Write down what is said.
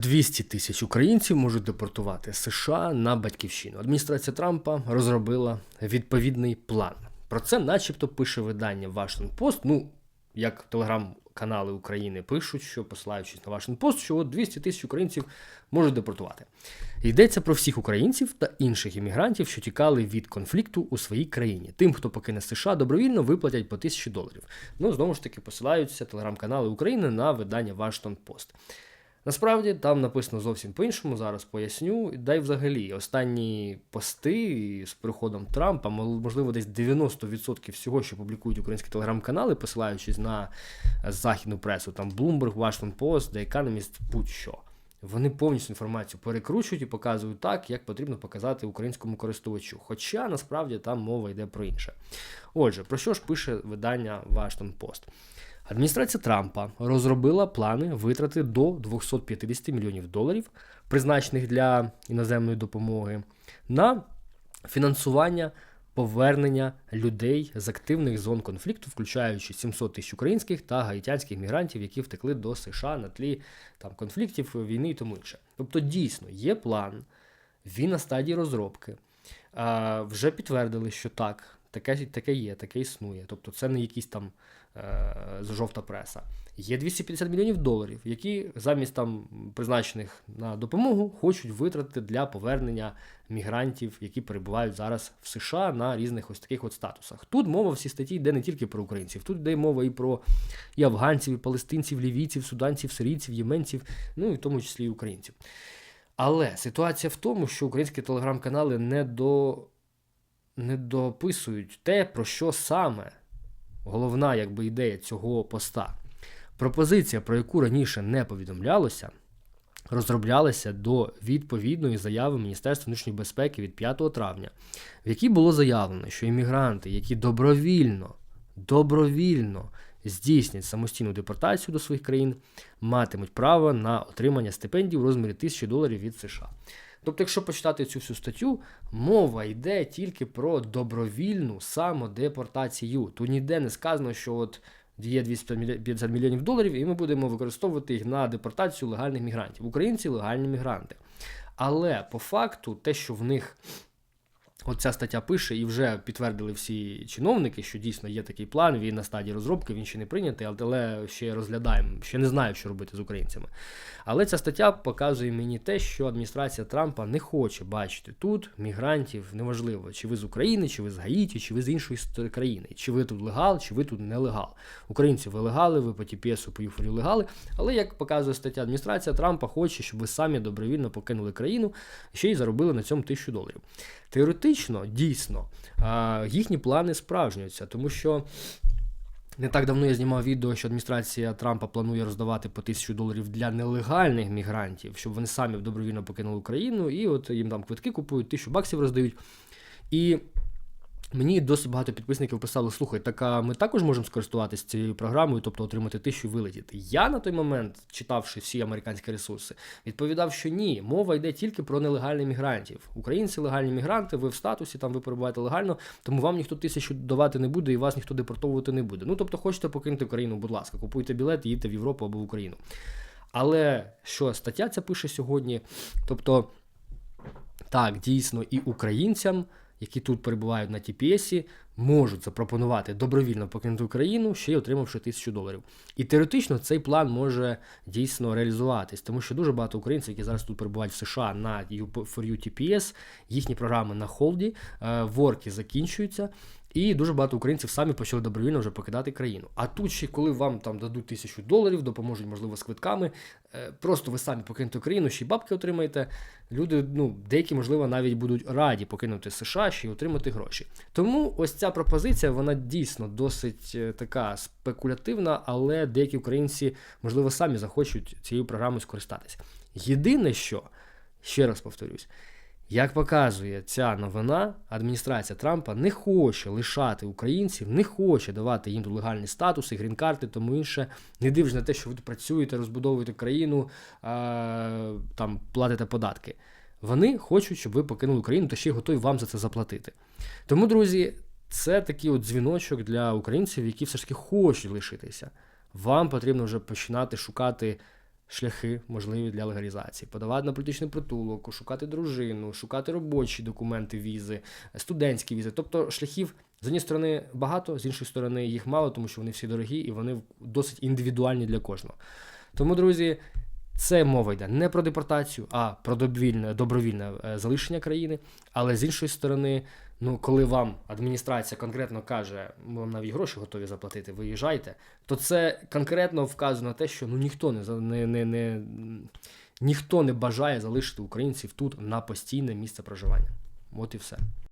200 тисяч українців можуть депортувати США на батьківщину. Адміністрація Трампа розробила відповідний план. Про це, начебто, пише видання Washington Post. Ну, як телеграм-канали України пишуть, що посилаючись на Washington Post, що от 200 тисяч українців можуть депортувати. Йдеться про всіх українців та інших іммігрантів, що тікали від конфлікту у своїй країні. Тим, хто покине США, добровільно виплатять по тисячі доларів. Ну знову ж таки посилаються телеграм-канали України на видання Washington Post. Насправді там написано зовсім по-іншому, зараз поясню. Да й взагалі останні пости з приходом Трампа, можливо, десь 90% всього, що публікують українські телеграм-канали, посилаючись на західну пресу, там Bloomberg, Washington Post, The Economist, будь-що. Вони повністю інформацію перекручують і показують так, як потрібно показати українському користувачу. Хоча насправді там мова йде про інше. Отже, про що ж пише видання Washington Post? Адміністрація Трампа розробила плани витрати до 250 мільйонів доларів, призначених для іноземної допомоги, на фінансування повернення людей з активних зон конфлікту, включаючи 700 тисяч українських та гаїтянських мігрантів, які втекли до США на тлі там конфліктів, війни і тому інше. Тобто, дійсно є план, він на стадії розробки. Вже підтвердили, що так, таке, таке є, таке існує. Тобто, це не якісь там е, жовта преса. Є 250 мільйонів доларів, які замість там призначених на допомогу хочуть витратити для повернення мігрантів, які перебувають зараз в США на різних ось таких от статусах. Тут мова в цій статті йде не тільки про українців, тут йде мова і про і афганців, і палестинців, лівійців, суданців, сирійців, єменців, ну і в тому числі і українців. Але ситуація в тому, що українські телеграм-канали не до не дописують те, про що саме головна якби, ідея цього поста. Пропозиція, про яку раніше не повідомлялося, розроблялася до відповідної заяви Міністерства внутрішньої безпеки від 5 травня, в якій було заявлено, що іммігранти, які добровільно, добровільно здійснять самостійну депортацію до своїх країн, матимуть право на отримання стипендій у розмірі 1000 доларів від США. Тобто, якщо почитати цю всю статтю, мова йде тільки про добровільну самодепортацію. Тут ніде не сказано, що от є 250 мільйонів доларів, і ми будемо використовувати їх на депортацію легальних мігрантів. Українці легальні мігранти. Але по факту, те, що в них Оця стаття пише, і вже підтвердили всі чиновники, що дійсно є такий план. Він на стадії розробки, він ще не прийнятий, але ще розглядаємо, ще не знаю, що робити з українцями. Але ця стаття показує мені те, що адміністрація Трампа не хоче бачити тут мігрантів, неважливо, чи ви з України, чи ви з Гаїті, чи ви з іншої країни, чи ви тут легал, чи ви тут нелегал. Українці ви легали, ви по ТПСу, по ЮФОРі легали. Але як показує стаття, адміністрація Трампа хоче, щоб ви самі добровільно покинули країну ще й заробили на цьому тисячу доларів. Теоретично, дійсно, їхні плани справжнюються, тому що. Не так давно я знімав відео, що адміністрація Трампа планує роздавати по тисячу доларів для нелегальних мігрантів, щоб вони самі добровільно покинули Україну, і от їм там квитки купують, тисячу баксів роздають. І мені досить багато підписників писали: слухай, так а ми також можемо скористуватися цією програмою, тобто отримати тисячу і вилетіти. Я на той момент, читавши всі американські ресурси, відповідав, що ні, мова йде тільки про нелегальних мігрантів. Українці легальні мігранти, ви в статусі, там ви перебуваєте легально, тому вам ніхто тисячу давати не буде і вас ніхто депортовувати не буде. Ну тобто, хочете покинути країну, будь ласка, купуйте білет, їдьте в Європу або в Україну. Але що стаття ця пише сьогодні? Тобто, так, дійсно, і українцям, які тут перебувають на TPS, можуть запропонувати добровільно покинути Україну, ще й отримавши тисячу доларів. І теоретично цей план може дійсно реалізуватись, тому що дуже багато українців, які зараз тут перебувають в США на U4U TPS, їхні програми на холді, е, ворки закінчуються. І дуже багато українців самі почали добровільно вже покидати країну. А тут ще коли вам там дадуть тисячу доларів, допоможуть, можливо, з квитками, е, просто ви самі покинете країну, ще й бабки отримаєте. Люди, ну, деякі, можливо, навіть будуть раді покинути США ще й отримати гроші. Тому ось ця пропозиція, вона дійсно досить е, така спекулятивна, але деякі українці, можливо, самі захочуть цією програмою скористатися. Єдине, що, ще раз повторюсь, як показує ця новина, адміністрація Трампа не хоче лишати українців, не хоче давати їм легальні статуси, грін-карти, тому інше, не дивлячись на те, що ви працюєте, розбудовуєте країну, а, там платите податки. Вони хочуть, щоб ви покинули Україну та ще й готові вам за це заплатити. Тому, друзі, це такий от дзвіночок для українців, які все ж таки хочуть лишитися. Вам потрібно вже починати шукати шляхи можливі для легалізації, подавати на політичний притулок, шукати дружину, шукати робочі документи, візи, студентські візи. Тобто шляхів з однієї сторони багато, з іншої сторони їх мало, тому що вони всі дорогі і вони досить індивідуальні для кожного. Тому, друзі, це мова йде не про депортацію, а про добровільне, добровільне залишення країни. Але з іншої сторони, ну коли вам адміністрація конкретно каже, ми вам навіть гроші готові заплатити, виїжджайте, то це конкретно вказує на те, що ну ніхто не, не, не, не ніхто не бажає залишити українців тут на постійне місце проживання. От і все.